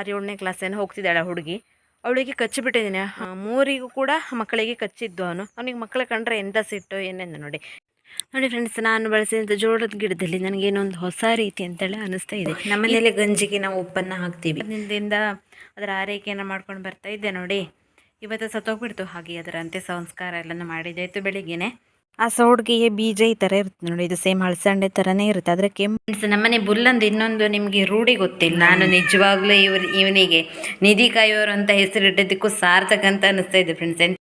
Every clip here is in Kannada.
ಆರು ಏಳನೇ ಕ್ಲಾಸ್ ಏನೋ ಹೋಗ್ತಿದ್ದಾಳೆ ಹುಡುಗಿ. ಅವಳಿಗೆ ಕಚ್ಚಿಬಿಟ್ಟಿದ್ದೀನಿ. ಮೂರಿಗೂ ಕೂಡ ಮಕ್ಕಳಿಗೆ ಕಚ್ಚಿದ್ದು ಅವನು. ಅವನಿಗೆ ಮಕ್ಕಳ ಕಂಡ್ರೆ ಎಂತ ಸಿಟ್ಟು ಏನೆಂದು ನೋಡಿ. ನೋಡಿ ಫ್ರೆಂಡ್ಸ್ ನಾನು ಬಳಸಿದಂಥ ಜೋಳದ ಗಿಡದಲ್ಲಿ ನನಗೇನೊಂದು ಹೊಸ ರೀತಿ ಅಂತೇಳಿ ಅನಿಸ್ತಾ ಇದೆ. ನಮ್ಮನೇಲಿ ಗಂಜಿಗೆ ನಾವು ಉಪ್ಪನ್ನು ಹಾಕ್ತೀವಿ. ಅದರಿಂದ ಅದರ ಆರೈಕೆಯನ್ನು ಮಾಡ್ಕೊಂಡು ಬರ್ತಾ ಇದ್ದೆ ನೋಡಿ. ಇವತ್ತು ಸತ್ತೋಗ್ಬಿಡ್ತು. ಹಾಗೆ ಅದರ ಅಂತ್ಯ ಸಂಸ್ಕಾರ ಎಲ್ಲನೂ ಮಾಡಿದ್ದಾಯಿತು ಬೆಳಿಗ್ಗೆನೆ. ಆ ಸೌಡ್ಗೆ ಬೀಜ ಈ ಥರ ಇರುತ್ತೆ ನೋಡಿ, ಇದು ಸೇಮ್ ಹಳಸಂಡೆ ಥರನೇ ಇರುತ್ತೆ. ಆದರೆ ಕೆಂಪು ನಮ್ಮನೆ ಬುಲ್ಲಂದು ಇನ್ನೊಂದು ನಿಮಗೆ ರೂಢಿ ಗೊತ್ತಿಲ್ಲ. ನಾನು ನಿಜವಾಗ್ಲೂ ಇವ್ರು ಇವನಿಗೆ ನಿಧಿ ಕಾಯೋರು ಅಂತ ಹೆಸರಿಟ್ಟಿದ್ದಕ್ಕೂ ಸಾರ್ಥಕ ಅಂತ ಅನಿಸ್ತಾ ಇದೆ friends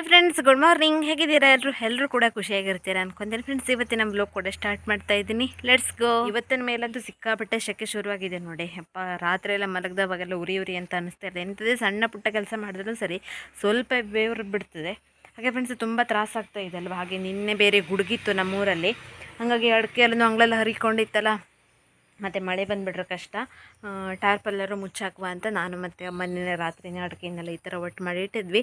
hi friends good morning ಹೇಗಿದ್ದೀರಾ ಎಲ್ಲರೂ ಎಲ್ಲರೂ ಕೂಡ ಖುಷಿಯಾಗಿರ್ತೀರಾ ಅನ್ಕೊಂತೀನಿ. ಫ್ರೆಂಡ್ಸ್ ಇವತ್ತಿನ ಬ್ಲಾಗ್ ಕೂಡ ಸ್ಟಾರ್ಟ್ ಮಾಡ್ತಾ ಇದ್ದೀನಿ. ಲೆಟ್ಸ್ ಗೋ ಇವತ್ತಿನ ಮೇಲಂತೂ ಸಿಕ್ಕಾಪಟ್ಟೆ ಶೆಕೆ ಶುರುವಾಗಿದೆ ನೋಡಿ. ಅಪ್ಪ ರಾತ್ರಿ ಎಲ್ಲ ಮಲಗ್ದವಾಗೆಲ್ಲ ಉರಿ ಉರಿ ಅಂತ ಅನಿಸ್ತಾ ಇದೆ. ಎಂಥದೇ ಸಣ್ಣ ಪುಟ್ಟ ಕೆಲಸ ಮಾಡಿದ್ರು ಸರಿ ಸ್ವಲ್ಪ ಬೇವ್ರು ಬಿಡ್ತದೆ. ಹಾಗೆ ಫ್ರೆಂಡ್ಸ್ ತುಂಬ ತ್ರಾಸಾಗ್ತಾ ಇದೆ ಅಲ್ವಾ? ಹಾಗೆ ನಿನ್ನೆ ಬೇರೆ ಗುಡುಗಿತ್ತು ನಮ್ಮೂರಲ್ಲಿ. ಹಾಗಾಗಿ ಅಡಿಕೆ ಅಲ್ಲೂ ಹರಿಕೊಂಡಿತ್ತಲ್ಲ. ಮತ್ತು ಮಳೆ ಬಂದುಬಿಟ್ರೆ ಕಷ್ಟ. ಟಾರ್ಪಲ್ಲರು ಮುಚ್ಚಾಕುವ ಅಂತ ನಾನು ಮತ್ತು ಅಮ್ಮ ನಿನ್ನೆ ರಾತ್ರಿನೇ ಅಡುಗೆನೆಲ್ಲ ಈ ಥರ ಒಟ್ಟು ಮಾಡಿ ಇಟ್ಟಿದ್ವಿ.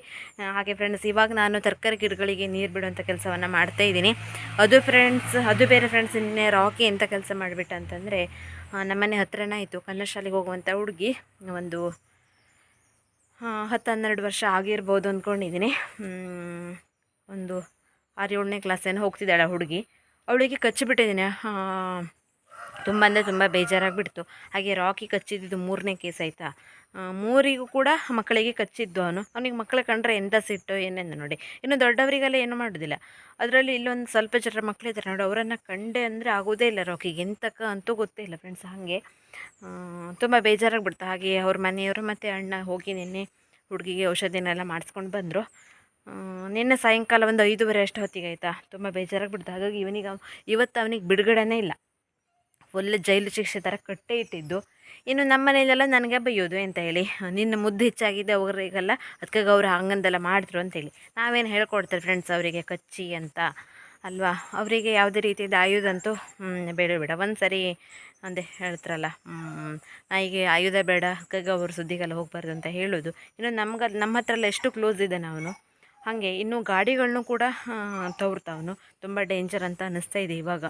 ಹಾಗೆ ಫ್ರೆಂಡ್ಸ್ ಇವಾಗ ನಾನು ತರಕಾರಿ ಗಿಡಗಳಿಗೆ ನೀರು ಬಿಡುವಂಥ ಕೆಲಸವನ್ನು ಮಾಡ್ತಾ ಇದ್ದೀನಿ. ಅದು ಫ್ರೆಂಡ್ಸ್ ಅದು ಬೇರೆ ಫ್ರೆಂಡ್ಸ್ ನಿನ್ನೆ ರಾಕಿ ಎಂಥ ಕೆಲಸ ಮಾಡಿಬಿಟ್ಟ ಅಂತಂದರೆ ನಮ್ಮನೆ ಹತ್ರನೇ ಆಯಿತು. ಕನ್ನಡ ಶಾಲೆಗೆ ಹೋಗುವಂಥ ಹುಡುಗಿ, ಒಂದು ಹತ್ತು ಹನ್ನೆರಡು ವರ್ಷ ಆಗಿರ್ಬೋದು ಅಂದ್ಕೊಂಡಿದ್ದೀನಿ ಒಂದು ಆರು ಏಳನೇ ಕ್ಲಾಸ್ ಏನೋ ಹೋಗ್ತಿದ್ದಾಳೆ ಹುಡುಗಿ. ಅವಳಿಗೆ ಕಚ್ಚಿಬಿಟ್ಟಿದ್ದೀನಿ. ತುಂಬ ಅಂದರೆ ತುಂಬ ಬೇಜಾರಾಗಿಬಿಡ್ತು. ಹಾಗೆ ರಾಕಿ ಕಚ್ಚಿದ್ದು ಮೂರನೇ ಕೇಸ್ ಆಯಿತಾ? ಮೂರಿಗೂ ಕೂಡ ಮಕ್ಕಳಿಗೆ ಕಚ್ಚಿದ್ದು ಅವನು. ಅವನಿಗೆ ಮಕ್ಕಳ ಕಂಡ್ರೆ ಎಂಥ ಸಿಟ್ಟು, ಏನೆಂದು ನೋಡಿ. ಇನ್ನು ದೊಡ್ಡವರಿಗೆಲ್ಲ ಏನು ಮಾಡೋದಿಲ್ಲ. ಅದರಲ್ಲಿ ಇಲ್ಲೊಂದು ಸ್ವಲ್ಪ ಜನರ ಮಕ್ಕಳಿದ್ದಾರೆ ನೋಡಿ. ಅವರನ್ನು ಕಂಡೆ ಅಂದರೆ ಆಗೋದೇ ಇಲ್ಲ ರಾಕಿಗೆ. ಎಂತಕ್ಕ ಅಂತೂ ಗೊತ್ತೇ ಇಲ್ಲ ಫ್ರೆಂಡ್ಸ್ ಹಾಗೆ. ತುಂಬ ಬೇಜಾರಾಗ್ಬಿಡ್ತು. ಹಾಗೆ ಅವ್ರ ಮನೆಯವರು ಮತ್ತು ಅಣ್ಣ ಹೋಗಿ ನಿನ್ನೆ ಹುಡುಗಿಗೆ ಔಷಧಿನೆಲ್ಲ ಮಾಡಿಸ್ಕೊಂಡು ಬಂದರು. ನಿನ್ನೆ ಸಾಯಂಕಾಲ ಒಂದು ಐದೂವರೆ ಅಷ್ಟು ಹೊತ್ತಿಗೆ ಆಯಿತಾ? ತುಂಬ ಬೇಜಾರಾಗ್ಬಿಡ್ತು. ಹಾಗಾಗಿ ಇವನಿಗೆ ಇವತ್ತು ಅವನಿಗೆ ಬಿಡುಗಡೆನೇ ಇಲ್ಲ. ಫುಲ್ ಜೈಲು ಶಿಕ್ಷೆ ಥರ ಕಟ್ಟೆ ಇಟ್ಟಿದ್ದು. ಇನ್ನು ನಮ್ಮ ಮನೆಯಲ್ಲೆಲ್ಲ ನನಗೆ ಬೈಯೋದು ಅಂತ ಹೇಳಿ? ನಿನ್ನ ಮುದ್ದು ಹೆಚ್ಚಾಗಿದೆ ಅವರಿಗೆಲ್ಲ ಅದಕ್ಕೆ ಅವ್ರು ಹಂಗಂದೆಲ್ಲ ಮಾಡಿದ್ರು ಅಂತೇಳಿ ನಾವೇನು ಹೇಳ್ಕೊಡ್ತಾರೆ ಫ್ರೆಂಡ್ಸ್ ಅವರಿಗೆ ಕಚ್ಚಿ ಅಂತ ಅಲ್ವಾ? ಅವರಿಗೆ ಯಾವುದೇ ರೀತಿಯಿಂದ ಆಯುಧ ಅಂತೂ ಹ್ಮ್, ಬೇಡ ಬೇಡ. ಒಂದು ಸರಿ ಅಂದೆ ಹೇಳ್ತಾರಲ್ಲ ನಾಯಿಗೆ ಆಯುಧ ಬೇಡ ಹಕ್ಕಾಗ ಅವ್ರ ಸುದ್ದಿಗೆಲ್ಲ ಹೋಗಬಾರ್ದು ಅಂತ ಹೇಳೋದು. ಇನ್ನು ನಮ್ಗೆ ನಮ್ಮ ಹತ್ರ ಎಲ್ಲ ಎಷ್ಟು ಕ್ಲೋಸ್ ಇದ್ದಾನೆ ಅವನು ಹಾಗೆ ಇನ್ನು ಗಾಡಿಗಳನ್ನೂ ಕೂಡ ತವ್ರ್ತಾವನು. ತುಂಬ ಡೇಂಜರ್ ಅಂತ ಅನ್ನಿಸ್ತಾ ಇದೆ ಇವಾಗ.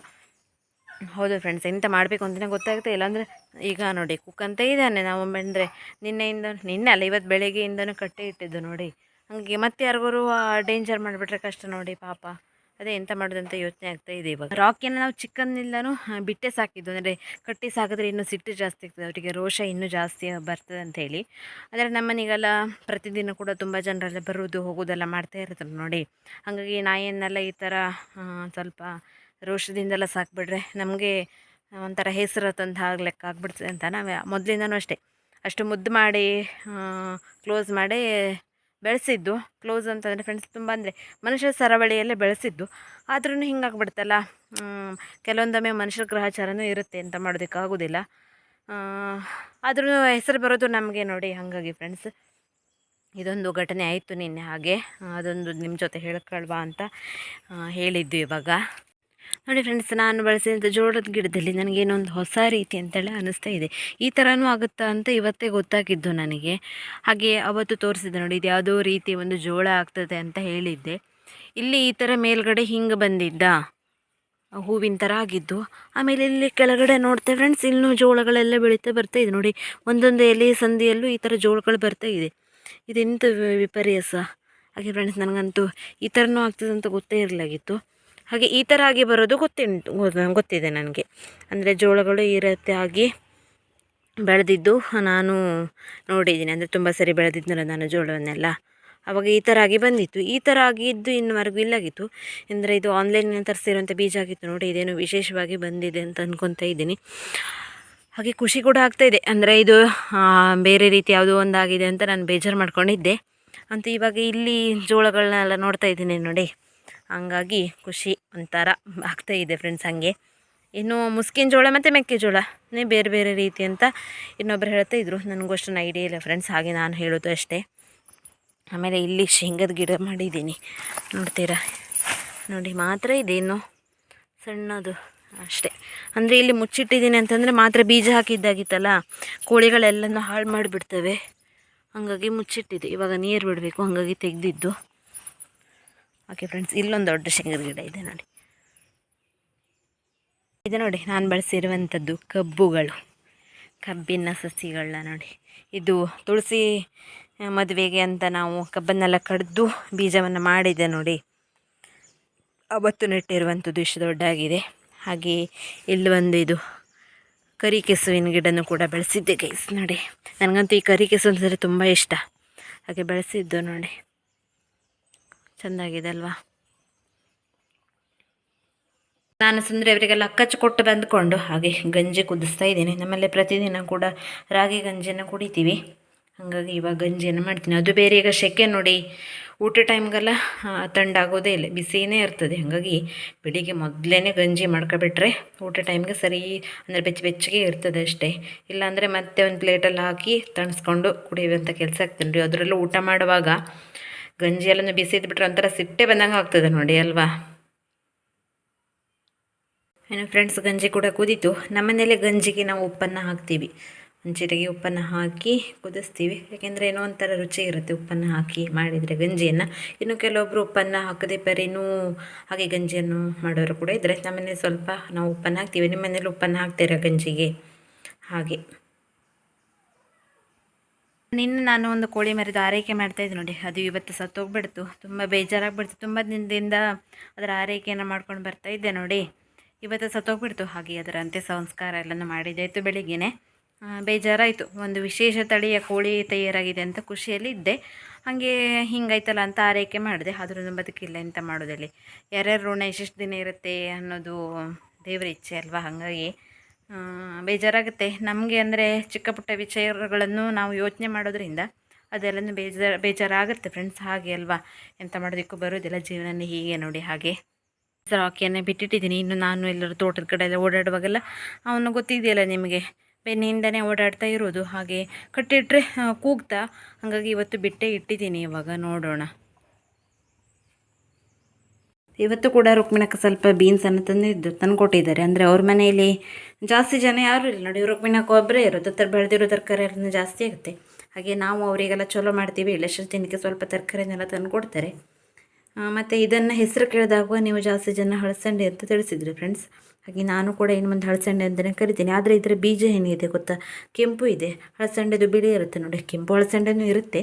ಹೌದು ಫ್ರೆಂಡ್ಸ್ ಎಂತ ಮಾಡಬೇಕು ಅಂತಲೇ ಗೊತ್ತಾಗುತ್ತೆ. ಇಲ್ಲ ಅಂದರೆ ಈಗ ನೋಡಿ ಕುಕ್ ಅಂತ ಇದ್ದಾನೆ. ನಾವು ಬಂದರೆ ನಿನ್ನೆಯಿಂದ ನಿನ್ನೆ ಅಲ್ಲ, ಇವತ್ತು ಬೆಳಗ್ಗೆಯಿಂದನೂ ಕಟ್ಟೆ ಇಟ್ಟಿದ್ದು ನೋಡಿ. ಹಾಗೆ ಮತ್ತೆ ಯಾರಿಗೂ ಡೇಂಜರ್ ಮಾಡಿಬಿಟ್ರೆ ಕಷ್ಟ ನೋಡಿ, ಪಾಪ. ಅದೇ ಎಂತ ಮಾಡೋದಂತ ಯೋಚನೆ ಆಗ್ತಾ ಇದೆ ಇವಾಗ. ರಾಕಿಯನ್ನು ನಾವು ಚಿಕ್ಕನ್ನಿಂದನೂ ಬಿಟ್ಟೆ ಸಾಕಿದ್ದು. ಅಂದರೆ ಕಟ್ಟಿ ಸಾಕಿದ್ರೆ ಇನ್ನೂ ಸಿಟ್ಟು ಜಾಸ್ತಿ ಆಗ್ತದೆ. ಅವರಿಗೆ ರೋಷ ಇನ್ನೂ ಜಾಸ್ತಿ ಬರ್ತದೆ ಅಂತ ಹೇಳಿ. ಆದರೆ ನಮ್ಮನೆಗೆಲ್ಲ ಪ್ರತಿದಿನ ಕೂಡ ತುಂಬ ಜನರೆಲ್ಲ ಬರುವುದು ಹೋಗೋದೆಲ್ಲ ಮಾಡ್ತಾ ಇರ್ತಾರೆ ನೋಡಿ. ಹಾಗಾಗಿ ನಾಯಿಯನ್ನೆಲ್ಲ ಈ ಥರ ಸ್ವಲ್ಪ ರೋಷದಿಂದೆಲ್ಲ ಸಾಕ್ಬಿಟ್ರೆ ನಮಗೆ ಒಂಥರ ಹೆಸರು ತಂದು ಹಾಗೆ ಲೆಕ್ಕ ಆಗ್ಬಿಡ್ತದೆ ಅಂತ ನಾವು ಮೊದಲಿಂದನೂ ಅಷ್ಟೇ. ಅಷ್ಟು ಮುದ್ದು ಮಾಡಿ ಕ್ಲೋಸ್ ಮಾಡಿ ಬೆಳೆಸಿದ್ದು. ಕ್ಲೋಸ್ ಅಂತಂದರೆ ಫ್ರೆಂಡ್ಸ್ ತುಂಬ ಅಂದರೆ ಮನುಷ್ಯರ ಸರವಳಿಯಲ್ಲೇ ಬೆಳೆಸಿದ್ದು. ಆದ್ರೂ ಹಿಂಗಾಗ್ಬಿಡ್ತಲ್ಲ. ಕೆಲವೊಂದೊಮ್ಮೆ ಮನುಷ್ಯರ ಗ್ರಹಚಾರನೂ ಇರುತ್ತೆ ಅಂತ ಮಾಡೋದಕ್ಕಾಗೋದಿಲ್ಲ. ಆದ್ರೂ ಹೆಸರು ಬರೋದು ನಮಗೆ ನೋಡಿ ಹಾಗಾಗಿ ಫ್ರೆಂಡ್ಸ್ ಇದೊಂದು ಘಟನೆ ಆಯಿತು ನಿನ್ನೆ ಹಾಗೆ. ಅದೊಂದು ನಿಮ್ಮ ಜೊತೆ ಹೇಳ್ಕೊಳ್ವಾ ಅಂತ ಹೇಳಿದ್ದು ಇವಾಗ. ನೋಡಿ ಫ್ರೆಂಡ್ಸ್ ನಾನು ಬಳಸಿದಂಥ ಜೋಳದ ಗಿಡದಲ್ಲಿ ನನಗೇನೊಂದು ಹೊಸ ರೀತಿ ಅಂತೇಳಿ ಅನ್ನಿಸ್ತಾ ಇದೆ. ಈ ಥರನೂ ಆಗುತ್ತಾ ಅಂತ ಇವತ್ತೇ ಗೊತ್ತಾಗಿದ್ದು ನನಗೆ. ಹಾಗೆ ಅವತ್ತು ತೋರಿಸಿದೆ ನೋಡಿ, ಇದು ಯಾವುದೋ ರೀತಿ ಒಂದು ಜೋಳ ಆಗ್ತದೆ ಅಂತ ಹೇಳಿದ್ದೆ. ಇಲ್ಲಿ ಈ ಥರ ಮೇಲ್ಗಡೆ ಹಿಂಗೆ ಬಂದಿದ್ದ. ಹೂವಿನ ಥರ ಆಗಿದ್ದು. ಆಮೇಲೆ ಇಲ್ಲಿ ಕೆಳಗಡೆ ನೋಡ್ತೇವೆ ಫ್ರೆಂಡ್ಸ್ ಇನ್ನೂ ಜೋಳಗಳೆಲ್ಲ ಬೆಳೀತಾ ಬರ್ತಾ ಇದೆ ನೋಡಿ. ಒಂದೊಂದು ಎಲೆ ಸಂದಿಯಲ್ಲೂ ಈ ಥರ ಜೋಳಗಳು ಬರ್ತಾ ಇದೆ. ಇದೆಂಥ ವಿಪರ್ಯಾಸ. ಹಾಗೆ ಫ್ರೆಂಡ್ಸ್ ನನಗಂತೂ ಈ ಥರನೂ ಆಗ್ತದೆ ಅಂತ ಗೊತ್ತೇ ಇರಲಾಗಿತ್ತು. ಹಾಗೆ ಈ ಥರ ಆಗಿ ಬರೋದು ಗೊತ್ತುಂಟು ಗೊತ್ತಿದೆ ನನಗೆ. ಅಂದರೆ ಜೋಳಗಳು ಈ ರೀತಿ ಆಗಿ ಬೆಳೆದಿದ್ದು ನಾನು ನೋಡಿದ್ದೀನಿ. ಅಂದರೆ ತುಂಬ ಸರಿ ಬೆಳೆದಿದ್ನಲ್ಲ ನಾನು ಜೋಳವನ್ನೆಲ್ಲ. ಅವಾಗ ಈ ಥರ ಆಗಿ ಬಂದಿತ್ತು. ಈ ಥರ ಆಗಿದ್ದು ಇನ್ನುವರೆಗೂ ಇಲ್ಲಾಗಿತ್ತು. ಅಂದರೆ ಇದು ಆನ್ಲೈನ್ ತರಿಸಿರುವಂಥ ಬೀಜ ಆಗಿತ್ತು ನೋಡಿ, ಇದೇನು ವಿಶೇಷವಾಗಿ ಬಂದಿದೆ ಅಂತ ಅಂದ್ಕೊತಾ ಇದ್ದೀನಿ. ಹಾಗೆ ಖುಷಿ ಕೂಡ ಆಗ್ತಾ ಇದೆ. ಅಂದರೆ ಇದು ಬೇರೆ ರೀತಿ ಯಾವುದೋ ಒಂದಾಗಿದೆ ಅಂತ ನಾನು ಬೇಜಾರು ಮಾಡ್ಕೊಂಡಿದ್ದೆ. ಅಂತ ಇವಾಗ ಇಲ್ಲಿ ಜೋಳಗಳನ್ನೆಲ್ಲ ನೋಡ್ತಾ ಇದ್ದೀನಿ ನೋಡಿ. ಹಂಗಾಗಿ ಖುಷಿ ಒಂಥರ ಆಗ್ತಾ ಇದೆ ಫ್ರೆಂಡ್ಸ್ ಹಾಗೆ. ಇನ್ನು ಮುಸ್ಕಿನ ಜೋಳ ಮತ್ತು ಮೆಕ್ಕೆಜೋಳ ನೀ ಬೇರೆ ಬೇರೆ ರೀತಿ ಅಂತ ಇನ್ನೊಬ್ರು ಹೇಳ್ತಾ ಇದ್ರು. ನನಗೂ ಅಷ್ಟೊಂದು ಐಡಿಯಾ ಇಲ್ಲ ಫ್ರೆಂಡ್ಸ್ ಹಾಗೆ ನಾನು ಹೇಳೋದು ಅಷ್ಟೇ. ಆಮೇಲೆ ಇಲ್ಲಿ ಶೇಂಗದ ಗಿಡ ಮಾಡಿದ್ದೀನಿ. ನೋಡ್ತೀರಾ? ನೋಡಿ, ಮಾತ್ರ ಇದೇನು ಸಣ್ಣದು ಅಷ್ಟೇ. ಅಂದರೆ ಇಲ್ಲಿ ಮುಚ್ಚಿಟ್ಟಿದ್ದೀನಿ ಅಂತಂದರೆ ಮಾತ್ರ ಬೀಜ ಹಾಕಿದ್ದಾಗಿತ್ತಲ್ಲ, ಕೋಳಿಗಳೆಲ್ಲನೂ ಹಾಳು ಮಾಡಿಬಿಡ್ತವೆ. ಹಾಗಾಗಿ ಮುಚ್ಚಿಟ್ಟಿದೆ. ಇವಾಗ ನೀರು ಬಿಡಬೇಕು, ಹಾಗಾಗಿ ತೆಗೆದಿದ್ದು. ಓಕೆ ಫ್ರೆಂಡ್ಸ್ ಇಲ್ಲೊಂದು ದೊಡ್ಡ ಶೇಂಗದ ಗಿಡ ಇದೆ ನೋಡಿ. ಇದು ನೋಡಿ, ನಾನು ಬಳಸಿರುವಂಥದ್ದು ಕಬ್ಬುಗಳು, ಕಬ್ಬಿನ ಸಸಿಗಳನ್ನ ನೋಡಿ. ಇದು ತುಳಸಿ ಮದುವೆಗೆ ಅಂತ ನಾವು ಕಬ್ಬನ್ನೆಲ್ಲ ಕಡಿದು ಬೀಜವನ್ನು ಮಾಡಿದೆ ನೋಡಿ. ಅವತ್ತು ನೆಟ್ಟಿರುವಂಥದ್ದು ಇಷ್ಟು ದೊಡ್ಡಾಗಿದೆ ಹಾಗೆ ಇಲ್ಲಿ ಒಂದು ಇದು ಕರಿ ಕೆಸುವಿನ ಗಿಡನೂ ಕೂಡ ಬೆಳೆಸಿದ್ದೆ ಗೈಸ್ ನೋಡಿ. ನನಗಂತೂ ಈ ಕರಿ ಕೆಸು ಅಂತಂದರೆ ತುಂಬ ಇಷ್ಟ. ಹಾಗೆ ಬೆಳೆಸಿದ್ದು ನೋಡಿ. ಚೆಂದಾಗಿದೆ ಅಲ್ವಾ ನಾನು ಸುಂದರಿ ಅವರಿಗೆಲ್ಲ ಕೊಟ್ಟು ಬಂದುಕೊಂಡು ಹಾಗೆ ಗಂಜಿ ಕುದಿಸ್ತಾ ಇದ್ದೀನಿ. ನಮ್ಮಲ್ಲಿ ಪ್ರತಿದಿನ ಕೂಡ ರಾಗಿ ಗಂಜಿಯನ್ನು ಕುಡಿತೀವಿ. ಹಾಗಾಗಿ ಇವಾಗ ಗಂಜಿಯನ್ನು ಮಾಡ್ತೀನಿ. ಅದು ಬೇರೆ ಈಗ ಸೆಕೆ ನೋಡಿ, ಊಟ ಟೈಮ್ಗೆಲ್ಲ ತಂಡಾಗೋದೇ ಇಲ್ಲ. ಬಿಸಿನೇ ಇರ್ತದೆ. ಹಾಗಾಗಿ ಬೆಳಿಗ್ಗೆ ಮೊದಲೇ ಗಂಜಿ ಮಾಡ್ಕೊಬಿಟ್ರೆ ಊಟ ಟೈಮ್ಗೆ ಸರಿ, ಅಂದರೆ ಬೆಚ್ಚ ಬೆಚ್ಚಗೆ ಇರ್ತದೆ ಅಷ್ಟೇ. ಇಲ್ಲಾಂದರೆ ಮತ್ತೆ ಒಂದು ಪ್ಲೇಟಲ್ಲಿ ಹಾಕಿ ತಣಿಸ್ಕೊಂಡು ಕುಡಿಯುವಂಥ ಕೆಲಸ ಆಗ್ತೀನಿ ರೀ ಅದರಲ್ಲೂ ಊಟ ಮಾಡುವಾಗ ಗಂಜಿ ಎಲ್ಲನೂ ಬಿಸಿದು ಬಿಟ್ರೆ ಒಂಥರ ಸಿಟ್ಟೆ ಬಂದಂಗೆ ಆಗ್ತದೆ ನೋಡಿ ಅಲ್ವಾ? ಏನು ಫ್ರೆಂಡ್ಸ್ ಗಂಜಿ ಕೂಡ ಕುದೀತು. ನಮ್ಮನೇಲೆ ಗಂಜಿಗೆ ನಾವು ಉಪ್ಪನ್ನು ಹಾಕ್ತೀವಿ. ಚಿಟಿಗೆ ಉಪ್ಪನ್ನು ಹಾಕಿ ಕುದಿಸ್ತೀವಿ. ಯಾಕೆಂದರೆ ಏನೋ ಒಂಥರ ರುಚಿ ಇರುತ್ತೆ ಉಪ್ಪನ್ನು ಹಾಕಿ ಮಾಡಿದರೆ ಗಂಜಿಯನ್ನು. ಇನ್ನು ಕೆಲವೊಬ್ಬರು ಉಪ್ಪನ್ನು ಹಾಕದೆ ಬರೀನೂ ಹಾಗೆ ಗಂಜಿಯನ್ನು ಮಾಡೋರು ಕೂಡ ಇದ್ದರೆ ನಮ್ಮನೇಲಿ ಸ್ವಲ್ಪ ನಾವು ಉಪ್ಪನ್ನು ಹಾಕ್ತೀವಿ. ನಿಮ್ಮ ಮನೇಲಿ ಉಪ್ಪನ್ನು ಹಾಕ್ತೀರಾ ಗಂಜಿಗೆ? ಹಾಗೆ. ನಿನ್ನೆ ನಾನು ಒಂದು ಕೋಳಿ ಮರಿದು ಆರೈಕೆ ಮಾಡ್ತಾಯಿದ್ದೆ ನೋಡಿ. ಅದು ಇವತ್ತು ಸತ್ತೋಗ್ಬಿಡ್ತು ತುಂಬ ಬೇಜಾರಾಗ್ಬಿಡ್ತು. ತುಂಬ ದಿನದಿಂದ ಅದರ ಆರೈಕೆಯನ್ನು ಮಾಡ್ಕೊಂಡು ಬರ್ತಾ ಇದ್ದೆ ನೋಡಿ. ಇವತ್ತು ಸತ್ತೋಗ್ಬಿಡ್ತು ಹಾಗೆ ಅದರ ಅಂತ್ಯ ಸಂಸ್ಕಾರ ಎಲ್ಲನೂ ಮಾಡಿದ್ದಾಯಿತು ಬೆಳಿಗ್ಗೆನೆ. ಬೇಜಾರಾಯಿತು. ಒಂದು ವಿಶೇಷ ತಳಿಯ ಕೋಳಿ ತಯಾರಾಗಿದೆ ಅಂತ ಖುಷಿಯಲ್ಲಿ ಇದ್ದೆ. ಹಾಗೆ ಹಿಂಗಾಯ್ತಲ್ಲ ಅಂತ ಆರೈಕೆ ಮಾಡಿದೆ. ಆದ್ರೂ ಬದುಕಿಲ್ಲ ಎಂತ ಮಾಡೋದಲ್ಲಿ. ಯಾರ್ಯಾರು ಋಣ ಎಷ್ಟೆಷ್ಟು ದಿನ ಇರುತ್ತೆ ಅನ್ನೋದು ದೇವರ ಇಚ್ಛೆ ಅಲ್ವಾ? ಹಾಗಾಗಿ ಬೇಜಾರಾಗುತ್ತೆ. ನಮಗೆ ಅಂದರೆ ಚಿಕ್ಕ ಪುಟ್ಟ ವಿಚಾರಗಳನ್ನು ನಾವು ಯೋಚನೆ ಮಾಡೋದ್ರಿಂದ ಅದೆಲ್ಲನೂ ಬೇಜಾರು, ಬೇಜಾರಾಗುತ್ತೆ ಫ್ರೆಂಡ್ಸ್ ಹಾಗೆ ಅಲ್ವಾ? ಎಂತ ಮಾಡೋದಕ್ಕೂ ಬರೋದಿಲ್ಲ ಜೀವನ ಹೀಗೆ ನೋಡಿ ಹಾಗೆ. ರಾಕಿಯನ್ನೇ ಬಿಟ್ಟಿಟ್ಟಿದ್ದೀನಿ. ಇನ್ನು ನಾನು ಎಲ್ಲರೂ ತೋಟದ ಕಡೆ ಎಲ್ಲ ಓಡಾಡುವಾಗೆಲ್ಲ ಅವನು ಗೊತ್ತಿದೆಯಲ್ಲ ನಿಮಗೆ? ಬೆನ್ನಿಂದನೇ ಓಡಾಡ್ತಾ ಇರೋದು. ಹಾಗೆ ಕಟ್ಟಿಟ್ಟರೆ ಕೂಗ್ತಾ. ಹಾಗಾಗಿ ಇವತ್ತು ಬಿಟ್ಟೇ ಇಟ್ಟಿದ್ದೀನಿ ಇವಾಗ. ನೋಡೋಣ. ಇವತ್ತು ಕೂಡ ರುಕ್ಮಿಣಕ್ಕೆ ಸ್ವಲ್ಪ ಬೀನ್ಸನ್ನು ತಂದಿದ್ದು ತಂದು ಕೊಟ್ಟಿದ್ದಾರೆ ಅಂದರೆ ಅವ್ರ ಮನೆಯಲ್ಲಿ ಜಾಸ್ತಿ ಜನ ಯಾರೂ ಇಲ್ಲ. ನೋಡಿ, ರುಕ್ಮಿಣಕ್ಕೆ ಒಬ್ಬರೇ ಇರೋದು. ಹತ್ರ ಬೆಳೆದಿರೋ ತರಕಾರಿ ಎಲ್ಲ ಜಾಸ್ತಿ ಆಗುತ್ತೆ. ಹಾಗೆ ನಾವು ಅವರಿಗೆಲ್ಲ ಚಲೋ ಮಾಡ್ತೀವಿ. ಇಲ್ಲಷ್ಟು ತಿನ್ನಕ್ಕೆ ಸ್ವಲ್ಪ ತರಕಾರಿನೆಲ್ಲ ತಂದು ಕೊಡ್ತಾರೆ ಮತ್ತು ಇದನ್ನು ಹೆಸರು ಕೇಳಿದಾಗ ನೀವು ಜಾಸ್ತಿ ಜನ ಹಳಸಂಡೆ ಅಂತ ತಿಳಿಸಿದ್ರಿ ಫ್ರೆಂಡ್ಸ್ ಹಾಗೆ ನಾನು ಕೂಡ ಇನ್ನು ಮುಂದೆ ಹಳಸಂಡೆ ಅಂತಲೇ ಕರಿತೀನಿ. ಆದರೆ ಇದರ ಬೀಜ ಏನಿದೆ ಗೊತ್ತಾ? ಕೆಂಪು ಇದೆ. ಹಳಸಂಡೆದು ಬಿಳಿ ಇರುತ್ತೆ ನೋಡಿ. ಕೆಂಪು ಹಳಸಂಡೆನೂ ಇರುತ್ತೆ.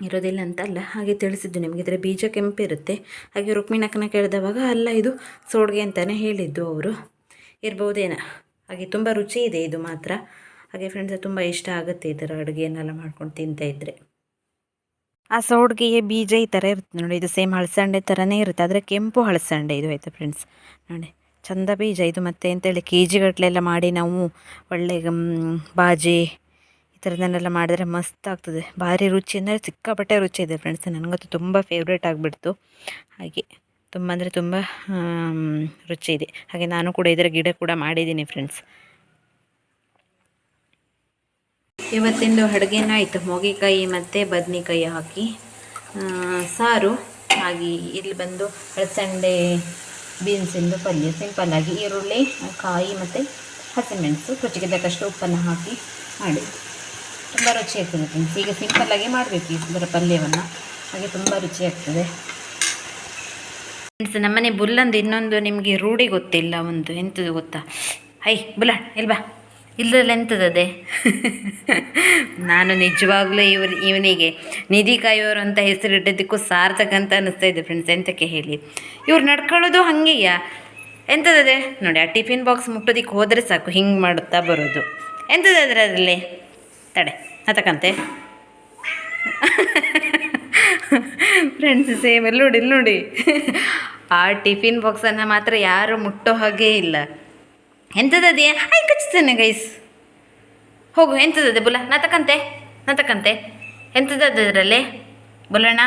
ಇರೋದಿಲ್ಲ ಅಂತಲ್ಲ ಹಾಗೆ ತಿಳಿಸಿದ್ದು ನಿಮಗೆ. ಇದರ ಬೀಜ ಕೆಂಪು ಇರುತ್ತೆ ಹಾಗೆ ರುಕ್ಮಿಣಕ್ಕನ ಕೇಳಿದವಾಗ, ಅಲ್ಲ, ಇದು ಸೋಡ್ಗೆ ಅಂತಲೇ ಹೇಳಿದ್ದು ಅವರು. ಇರ್ಬೋದೇನ ಹಾಗೆ ತುಂಬ ರುಚಿ ಇದೆ ಇದು ಮಾತ್ರ. ಹಾಗೆ ಫ್ರೆಂಡ್ಸ್ ತುಂಬ ಇಷ್ಟ ಆಗುತ್ತೆ ಇದರ ಅಡುಗೆಯನ್ನೆಲ್ಲ ಮಾಡ್ಕೊಂಡು ತಿಂತಾ ಇದ್ದರೆ ಆ ಸೋಡ್ಗೆಯ ಬೀಜ ಈ ಥರ ಇರುತ್ತೆ ನೋಡಿ. ಇದು ಸೇಮ್ ಹಳಸಂಡೆ ಥರನೇ ಇರುತ್ತೆ. ಆದರೆ ಕೆಂಪು ಹಳಸಂಡೆ ಇದು ಆಯಿತು ಫ್ರೆಂಡ್ಸ್ ನೋಡಿ, ಚಂದ ಬೀಜ. ಇದು ಮತ್ತೆ ಅಂತೇಳಿ ಕೆ ಜಿಗಟ್ಟಲೆಲ್ಲ ಮಾಡಿ ನಾವು ಒಳ್ಳೆ ಬಾಜಿ ಥರದನ್ನೆಲ್ಲ ಮಾಡಿದ್ರೆ ಮಸ್ತ್ ಆಗ್ತದೆ. ಭಾರಿ ರುಚಿ ಅಂದರೆ ಸಿಕ್ಕಾಪಟ್ಟೆ ರುಚಿ ಇದೆ ಫ್ರೆಂಡ್ಸ್ ನನಗಂತೂ ತುಂಬ ಫೇವ್ರೇಟ್ ಆಗಿಬಿಡ್ತು. ಹಾಗೆ ತುಂಬ ಅಂದರೆ ತುಂಬ ರುಚಿ ಇದೆ. ಹಾಗೆ ನಾನು ಕೂಡ ಇದರ ಗಿಡ ಕೂಡ ಮಾಡಿದ್ದೀನಿ ಫ್ರೆಂಡ್ಸ್ ಇವತ್ತಿಂದು ಅಡುಗೆನ ಆಯಿತು. ಮೊಗೆಕಾಯಿ ಮತ್ತು ಬದನೆಕಾಯಿ ಹಾಕಿ. ಸಾರು, ಹಾಗೆ ಇಲ್ಲಿ ಬಂದು ಹಳಸಂಡೆ ಬೀನ್ಸಿಂದು ಪಲ್ಯ. ಸಿಂಪಲ್ಲಾಗಿ ಈರುಳ್ಳಿ, ಕಾಯಿ ಮತ್ತು ಹಸಿಮೆಣಸು ರುಚಿಗೆ ತಕ್ಕಷ್ಟು ಉಪ್ಪನ್ನು ಹಾಕಿ ಮಾಡಿ ತುಂಬ ರುಚಿ ಆಗ್ತದೆ ಫ್ರೆಂಡ್ಸ್ ಈಗ ಸಿಂಪಲ್ಲಾಗಿ ಮಾಡಬೇಕು ಇದರ ಪಲ್ಯವನ್ನು. ಹಾಗೆ ತುಂಬ ರುಚಿ ಆಗ್ತದೆ. ಫ್ರೆಂಡ್ಸ್ ನಮ್ಮನೆ ಬುಲ್ಲಂದು ಇನ್ನೊಂದು ನಿಮಗೆ ರೂಢಿ ಗೊತ್ತಿಲ್ಲ ಒಂದು. ಎಂಥದ್ದು ಗೊತ್ತಾ? ಹೈ, ಬುಲ್ಲ ಇಲ್ವಾ ಇಲ್ಲದ್ರಲ್ಲಿ ಎಂಥದ್ದದೆ ನಾನು ನಿಜವಾಗ್ಲೂ ಇವರು, ಇವನಿಗೆ ನಿಧಿ ಕಾಯೋರು ಅಂತ ಹೆಸರಿಟ್ಟಿದ್ದಕ್ಕೂ ಸಾರ್ಥಕ ಅಂತ ಅನ್ನಿಸ್ತಾ ಇದೆ ಫ್ರೆಂಡ್ಸ್ ಎಂತಕ್ಕೆ ಹೇಳಿ? ಇವ್ರು ನಡ್ಕೊಳ್ಳೋದು ಹಾಗೆಯಾ? ಎಂಥದ್ದದೆ ನೋಡಿ, ಆ ಟಿಫಿನ್ ಬಾಕ್ಸ್ ಮುಟ್ಟೋದಕ್ಕೆ ಹೋದರೆ ಸಾಕು. ಹಿಂಗೆ ಮಾಡುತ್ತಾ ಬರೋದು. ಎಂಥದ್ದಾದ್ರೆ ಅದರಲ್ಲಿ? ತಡೆ ಅತಕಂತೆ ಫ್ರೆಂಡ್ಸ್ ಸೇಮ್ ಎಲ್ಲ ನೋಡಿ, ಇಲ್ಲಿ ನೋಡಿ. ಆ ಟಿಫಿನ್ ಬಾಕ್ಸನ್ನು ಮಾತ್ರ ಯಾರು ಮುಟ್ಟೋ ಹಾಗೇ ಇಲ್ಲ. ಎಂಥದ್ದೇ ಆಯ್ ಕಚ್ತೇನೆ ಗೈಸ್ ಹೋಗು ಎಂಥದದೆ ಬುಲ ನಾ ತಕಂತೆ ಎಂಥದ್ದು ಅದರಲ್ಲಿ? ಬುಲಣ್ಣ?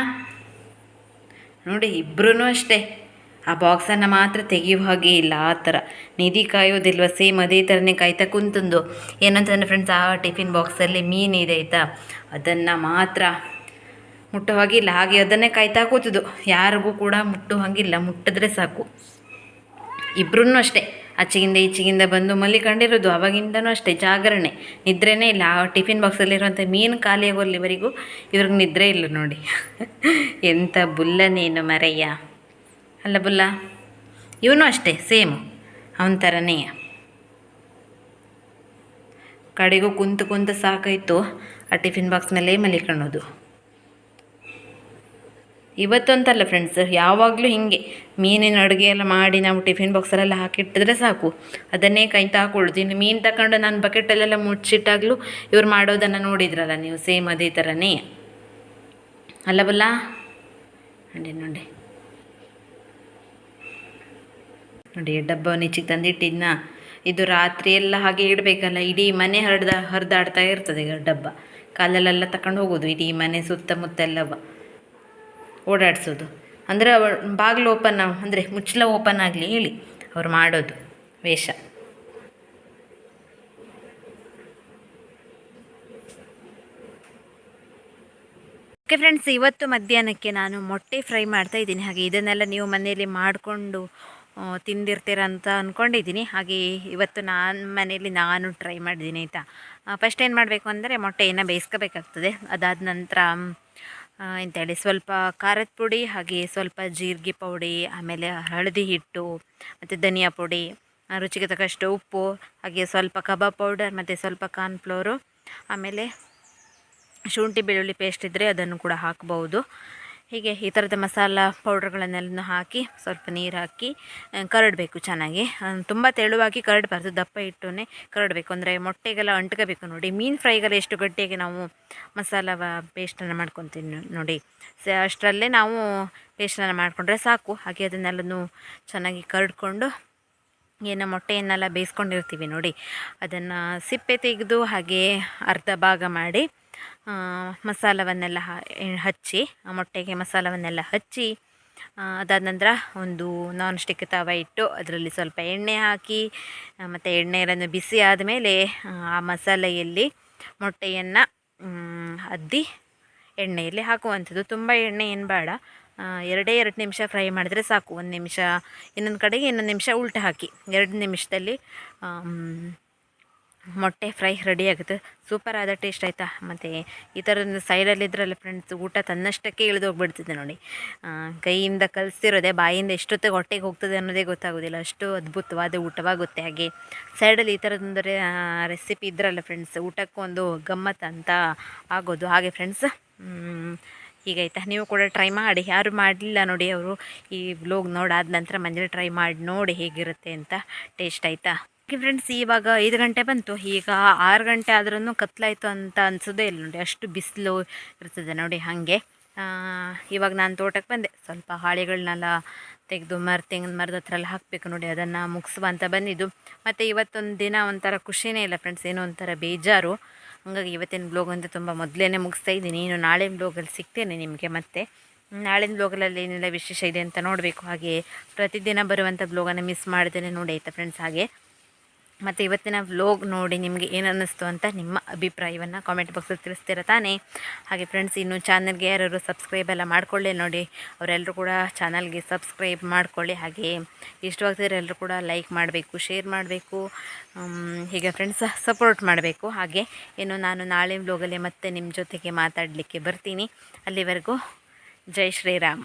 ನೋಡಿ ಇಬ್ಬರೂ ಅಷ್ಟೇ. ಆ ಬಾಕ್ಸನ್ನು ಮಾತ್ರ ತೆಗೆಯುವ ಹಾಗೆ ಇಲ್ಲ, ಆ ಥರ. ನಿಧಿ ಕಾಯೋದಿಲ್ವ? ಸೇಮ್ ಅದೇ ಥರನೇ ಕಾಯ್ತಾ ಕುಂತಂದು. ಏನಂತಂದರೆ ಫ್ರೆಂಡ್ಸ್ ಆ ಟಿಫಿನ್ ಬಾಕ್ಸಲ್ಲಿ ಇದೆ, ಆಯಿತಾ? ಅದನ್ನು ಮಾತ್ರ ಮುಟ್ಟೋ ಹಾಗಿಲ್ಲ ಹಾಗೆ ಅದನ್ನೇ ಕಾಯ್ತಾ ಕೂತದು. ಯಾರಿಗೂ ಕೂಡ ಮುಟ್ಟೋ ಹಾಗಿಲ್ಲ ಮುಟ್ಟಿದ್ರೆ ಸಾಕು. ಇಬ್ಬರೂ ಅಷ್ಟೇ. ಆಚೆಗಿಂದ ಈಚೆಗಿಂದ ಬಂದು ಮಲ್ಲಿಕೊಂಡಿರೋದು, ಅವಾಗಿಂದನೂ ಅಷ್ಟೇ. ಜಾಗರಣೆ. ನಿದ್ರೆನೇ ಇಲ್ಲ. ಆ ಟಿಫಿನ್ ಬಾಕ್ಸಲ್ಲಿರುವಂಥ ಮೀನು ಖಾಲಿಯಾಗೋಲ್ಲಿವರೆಗೂ ಇವ್ರಿಗೆ ನಿದ್ರೆ ಇಲ್ಲ ನೋಡಿ. ಎಂಥ ಬುಲ್ಲನೇನು ಮರಯ್ಯ. ಅಲ್ಲ ಬುಲ್ಲ, ಇವನು ಅಷ್ಟೇ ಸೇಮು ಅವನ ಥರನೇ ಕಡೆಗೂ ಕುಂತು ಕುಂತು ಸಾಕಾಯಿತು. ಆ ಟಿಫಿನ್ ಬಾಕ್ಸ್ನಲ್ಲೇ ಮಲಿಕೊಳ್ಳೋದು ಇವತ್ತಂತಲ್ಲ ಫ್ರೆಂಡ್ಸ್ ಯಾವಾಗಲೂ ಹೀಗೆ. ಮೀನಿನ ಅಡುಗೆ ಎಲ್ಲ ಮಾಡಿ ನಾವು ಟಿಫಿನ್ ಬಾಕ್ಸಲ್ಲೆಲ್ಲ ಹಾಕಿಟ್ಟಿದ್ರೆ ಸಾಕು. ಅದನ್ನೇ ಕೈ ತಾಕೊಳ್ಳೋದು ಇನ್ನು ಮೀನು ತಗೊಂಡು ನಾನು ಬಕೆಟಲ್ಲೆಲ್ಲ ಮುಚ್ಚಿಟ್ಟಾಗಲೂ ಇವ್ರು ಮಾಡೋದನ್ನು ನೋಡಿದ್ರಲ್ಲ ನೀವು ಸೇಮ್ ಅದೇ ಥರನೇ ಅಲ್ಲ ಬಲ್ಲ? ನೋಡಿ ನೋಡಿ. ನೋಡಿ, ಡಬ್ಬವನ್ನು ಈಚೆಗೆ ತಂದಿಟ್ಟಿದ್ನ ಇದು ರಾತ್ರಿ ಎಲ್ಲ ಹಾಗೆ ಇಡಬೇಕಲ್ಲ, ಇಡೀ ಮನೆ ಹರಿದ ಹರಿದಾಡ್ತಾ ಇರ್ತದೆ ಈಗ ಡಬ್ಬ. ಕಾಲಲ್ಲೆಲ್ಲ ತಕೊಂಡು ಹೋಗೋದು, ಇಡೀ ಮನೆ ಸುತ್ತಮುತ್ತ ಎಲ್ಲ ಓಡಾಡಿಸೋದು. ಅಂದರೆ ಬಾಗಿಲು ಓಪನ್ ಅಂದರೆ ಮುಚ್ಚಲ ಓಪನ್ ಆಗಲಿ, ಹೇಳಿ, ಅವ್ರು ಮಾಡೋದು, ವೇಷ. ಓಕೆ ಫ್ರೆಂಡ್ಸ್ ಇವತ್ತು ಮಧ್ಯಾಹ್ನಕ್ಕೆ ನಾನು ಮೊಟ್ಟೆ ಫ್ರೈ ಮಾಡ್ತಾ ಇದ್ದೀನಿ. ಹಾಗೆ ಇದನ್ನೆಲ್ಲ ನೀವು ಮನೆಯಲ್ಲಿ ಮಾಡಿಕೊಂಡು ತಿಂದಿರ್ತೀರ ಅಂತ ಅಂದ್ಕೊಂಡಿದ್ದೀನಿ ಹಾಗೆ ಇವತ್ತು ನಾನು ಮನೆಯಲ್ಲಿ ನಾನು ಟ್ರೈ ಮಾಡಿದ್ದೀನಿ ಆಯಿತಾ? ಫಸ್ಟ್ ಏನು ಮಾಡಬೇಕು ಅಂದರೆ ಮೊಟ್ಟೆಯನ್ನು ಬೇಯಿಸ್ಕೋಬೇಕಾಗ್ತದೆ. ಅದಾದ ನಂತರ ಎಂಥೇಳಿ ಸ್ವಲ್ಪ ಖಾರದ ಪುಡಿ, ಹಾಗೆ ಸ್ವಲ್ಪ ಜೀರಿಗೆ ಪೌಡಿ, ಆಮೇಲೆ ಹಳದಿ ಹಿಟ್ಟು, ಮತ್ತು ಧನಿಯಾ ಪುಡಿ ರುಚಿಗೆ ತಕ್ಕಷ್ಟು ಉಪ್ಪು, ಹಾಗೆ ಸ್ವಲ್ಪ ಕಬಾಬ್ ಪೌಡರ್, ಮತ್ತು ಸ್ವಲ್ಪ ಕಾರ್ನ್ ಫ್ಲೋರು, ಆಮೇಲೆ ಶುಂಠಿ ಬೆಳ್ಳುಳ್ಳಿ ಪೇಸ್ಟ್ ಇದ್ದರೆ ಅದನ್ನು ಕೂಡ ಹಾಕ್ಬೋದು. ಹೀಗೆ ಈ ಥರದ ಮಸಾಲ ಪೌಡ್ರ್ಗಳನ್ನೆಲ್ಲ ಹಾಕಿ, ಸ್ವಲ್ಪ ನೀರು ಹಾಕಿ ಕರಡಬೇಕು ಚೆನ್ನಾಗಿ. ತುಂಬ ತೆಳುವಾಗಿ ಕರಡಬಾರ್ದು, ದಪ್ಪ ಇಟ್ಟುನೇ ಕರಡಬೇಕು. ಅಂದರೆ ಮೊಟ್ಟೆಗೆಲ್ಲ ಅಂಟ್ಕೋಬೇಕು ನೋಡಿ. ಮೀನು ಫ್ರೈಗೆಲ್ಲ ಎಷ್ಟು ಗಟ್ಟಿಯಾಗಿ ನಾವು ಮಸಾಲ ಪೇಸ್ಟನ್ನು ಮಾಡ್ಕೊತೀವಿ ನೋಡಿ. ಸ, ಅಷ್ಟರಲ್ಲೇ ನಾವು ಪೇಸ್ಟನ್ನು ಮಾಡಿಕೊಂಡ್ರೆ ಸಾಕು. ಹಾಗೆ ಅದನ್ನೆಲ್ಲನೂ ಚೆನ್ನಾಗಿ ಕರಡ್ಕೊಂಡು, ಏನು ಮೊಟ್ಟೆಯನ್ನೆಲ್ಲ ಬೇಯಿಸ್ಕೊಂಡಿರ್ತೀವಿ ನೋಡಿ. ಅದನ್ನು ಸಿಪ್ಪೆ ತೆಗೆದು ಹಾಗೆ ಅರ್ಧ ಭಾಗ ಮಾಡಿ ಮಸಾಲವನ್ನೆಲ್ಲ ಹಚ್ಚಿ ಮೊಟ್ಟೆಗೆ ಮಸಾಲವನ್ನೆಲ್ಲ ಹಚ್ಚಿ ಅದಾದ ನಂತರ ಒಂದು ನಾನ್ ಸ್ಟಿಕ್ ತವ ಇಟ್ಟು ಅದರಲ್ಲಿ ಸ್ವಲ್ಪ ಎಣ್ಣೆ ಹಾಕಿ ಮತ್ತು ಎಣ್ಣೆಯನ್ನು ಬಿಸಿ ಆದಮೇಲೆ, ಆ ಮಸಾಲೆಯಲ್ಲಿ ಮೊಟ್ಟೆಯನ್ನು ಅದ್ದಿ ಎಣ್ಣೆಯಲ್ಲಿ ಹಾಕುವಂಥದ್ದು. ತುಂಬ ಎಣ್ಣೆ ಏನು ಬೇಡ. ಎರಡೇ ಎರಡು ನಿಮಿಷ ಫ್ರೈ ಮಾಡಿದರೆ ಸಾಕು. ಒಂದು ನಿಮಿಷ ಇನ್ನೊಂದು ಕಡೆಗೆ ಇನ್ನೊಂದು ನಿಮಿಷ ಉಲ್ಟ ಹಾಕಿ. ಎರಡು ನಿಮಿಷದಲ್ಲಿ ಮೊಟ್ಟೆ ಫ್ರೈ ರೆಡಿ ಆಗುತ್ತೆ. ಸೂಪರ್ ಆದ ಟೇಸ್ಟ್ ಆಯಿತಾ? ಮತ್ತು ಈ ಥರದ ಸೈಡಲ್ಲಿ ಇದ್ರಲ್ಲ ಫ್ರೆಂಡ್ಸ್ ಊಟ ತನ್ನಷ್ಟಕ್ಕೆ ಇಳಿದು ಹೋಗ್ಬಿಡ್ತಿದೆ ನೋಡಿ. ಕೈಯಿಂದ ಕಲಿಸಿರೋದೆ, ಬಾಯಿಂದ ಎಷ್ಟೊತ್ತಿಗೆ ಹೊಟ್ಟೆಗೆ ಹೋಗ್ತದೆ ಅನ್ನೋದೇ ಗೊತ್ತಾಗೋದಿಲ್ಲ. ಅಷ್ಟು ಅದ್ಭುತವಾದ ಊಟವಾಗುತ್ತೆ ಹಾಗೆ. ಸೈಡಲ್ಲಿ ಈ ಥರದೊಂದರೆ ರೆಸಿಪಿ ಇದ್ರಲ್ಲ ಫ್ರೆಂಡ್ಸ್ ಊಟಕ್ಕೊಂದು ಗಮ್ಮತ್ ಅಂತ ಆಗೋದು. ಹಾಗೆ ಫ್ರೆಂಡ್ಸ್ ಹೀಗಾಯ್ತಾ? ನೀವು ಕೂಡ ಟ್ರೈ ಮಾಡಿ. ಯಾರು ಮಾಡಲಿಲ್ಲ ನೋಡಿ ಅವರು ಈ ಬ್ಲೋಗ್ ನೋಡಾದ ನಂತರ ಮನೇಲಿ ಟ್ರೈ ಮಾಡಿ ನೋಡಿ ಹೇಗಿರುತ್ತೆ ಅಂತ ಟೇಸ್ಟ್ ಆಯಿತಾ? ಓಕೆ ಫ್ರೆಂಡ್ಸ್ ಇವಾಗ ಐದು ಗಂಟೆ ಬಂತು. ಈಗ ಆರು ಗಂಟೆ ಆದ್ರೂ ಕತ್ಲಾಯಿತು ಅಂತ ಅನ್ಸೋದೇ ಇಲ್ಲ ನೋಡಿ. ಅಷ್ಟು ಬಿಸಿಲು ಇರ್ತದೆ ನೋಡಿ ಹಾಗೆ. ಇವಾಗ ನಾನು ತೋಟಕ್ಕೆ ಬಂದೆ. ಸ್ವಲ್ಪ ಹಾಳೆಗಳನ್ನೆಲ್ಲ ತೆಗೆದು ಮರ, ತೆಂಗಿನ ಮರದ ಹತ್ರ ಎಲ್ಲ ಹಾಕಬೇಕು ನೋಡಿ. ಅದನ್ನು ಮುಗಿಸುವ ಅಂತ ಬಂದಿದ್ದು. ಮತ್ತು ಇವತ್ತೊಂದು ದಿನ ಒಂಥರ ಖುಷಿನೇ ಇಲ್ಲ ಫ್ರೆಂಡ್ಸ್ ಏನೋ ಒಂಥರ ಬೇಜಾರು. ಹಾಗಾಗಿ ಇವತ್ತಿನ ಬ್ಲೋಗ್ ಅಂತ ತುಂಬ ಮೊದಲೇ ಮುಗಿಸ್ತಾ ಇದ್ದೀನಿ. ಇನ್ನು ನಾಳೆ ಬ್ಲೋಗಲ್ಲಿ ಸಿಗ್ತೇನೆ ನಿಮಗೆ ಮತ್ತೆ. ನಾಳಿನ ಬ್ಲೋಗಲಲ್ಲಿ ಏನೆಲ್ಲ ವಿಶೇಷ ಇದೆ ಅಂತ ನೋಡಬೇಕು. ಹಾಗೆ ಪ್ರತಿದಿನ ಬರುವಂಥ ಬ್ಲೋಗನ್ನು ಮಿಸ್ ಮಾಡ್ದೇನೆ ನೋಡಿ. ಆಯಿತಾ ಫ್ರೆಂಡ್ಸ್ ಹಾಗೆ. ಮತ್ತು ಇವತ್ತಿನ ವ್ಲೋಗ್ ನೋಡಿ ನಿಮಗೆ ಏನು ಅನ್ನಿಸ್ತು ಅಂತ ನಿಮ್ಮ ಅಭಿಪ್ರಾಯವನ್ನು ಕಾಮೆಂಟ್ ಬಾಕ್ಸಲ್ಲಿ ತಿಳಿಸ್ತೀರ ತಾನೇ? ಹಾಗೆ ಫ್ರೆಂಡ್ಸ್ ಇನ್ನು ಚಾನಲ್ಗೆ ಯಾರು ಸಬ್ಸ್ಕ್ರೈಬ್ ಎಲ್ಲ ಮಾಡಿಕೊಳ್ಳಿ ನೋಡಿ. ಅವರೆಲ್ಲರೂ ಕೂಡ ಚಾನಲ್ಗೆ ಸಬ್ಸ್ಕ್ರೈಬ್ ಮಾಡಿಕೊಳ್ಳಿ. ಹಾಗೆ ಇಷ್ಟವಾಗ್ತಿದ್ರೆ ಎಲ್ಲರೂ ಕೂಡ ಲೈಕ್ ಮಾಡಬೇಕು ಶೇರ್ ಮಾಡಬೇಕು ಹೀಗೆ ಫ್ರೆಂಡ್ಸ್ ಸಪೋರ್ಟ್ ಮಾಡಬೇಕು. ಹಾಗೆ ಇನ್ನು ನಾನು ನಾಳೆ ವ್ಲೋಗಲ್ಲಿ ಮತ್ತೆ ನಿಮ್ಮ ಜೊತೆಗೆ ಮಾತಾಡಲಿಕ್ಕೆ ಬರ್ತೀನಿ. ಅಲ್ಲಿವರೆಗೂ ಜೈ ಶ್ರೀರಾಮ್.